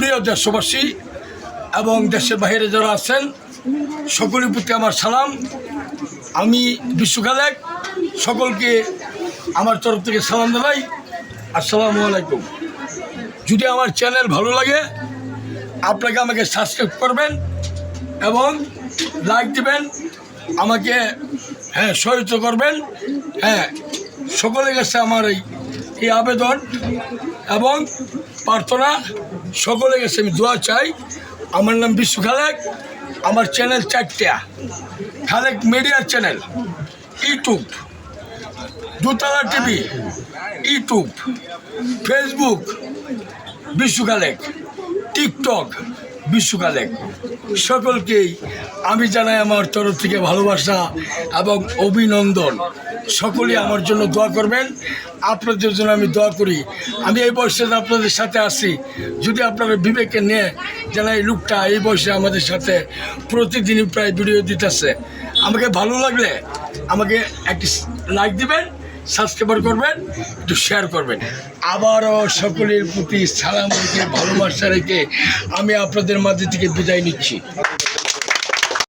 প্রিয় দেশবাসী এবং দেশের বাইরে যারা আছেন, সকলের প্রতি আমার সালাম। আমি বিশ্বখালেক সকলকে আমার তরফ থেকে সালাম জানাই। আসসালামু আলাইকুম। যদি আমার চ্যানেল ভালো লাগে, আপনাকে আমাকে সাবস্ক্রাইব করবেন এবং লাইক দিবেন, আমাকে হ্যাঁ সহায়তা করবেন। হ্যাঁ সকলের কাছে আমার এই এই আবেদন এবং প্রার্থনা সকলে কাছে আমি দোয়া চাই। আমার নাম বিশ্ব খালেক, আমার চ্যানেল চারটা খালেক মিডিয়া চ্যানেল, ইউটিউব, দুতলা টিভি, ইউটিউব, ফেসবুক বিশ্বকালেক টিকটক বিশ্বকালেক সকলকেই আমি জানাই আমার তরফ থেকে ভালোবাসা এবং অভিনন্দন। সকলেই আমার জন্য দোয়া করবেন। আপনাদের জন্য আমি দোয়া করি। আমি এই বয়সে আপনাদের সাথে আসি যদি আপনারা বিবেকে নিয়ে যেন এই লোকটা এই বয়সে আমাদের সাথে প্রতিদিনই প্রায় ভিডিও দিতেছে, আমাকে ভালো লাগলে আমাকে একটি লাইক দিবেন। সাবস্ক্রাইবার করবেন, একটু শেয়ার করবেন। আবারও সকলের প্রতি সালাম রেখে, ভালোবাসা রেখে আমি আপনাদের মাঝে থেকে বিদায় নিচ্ছি।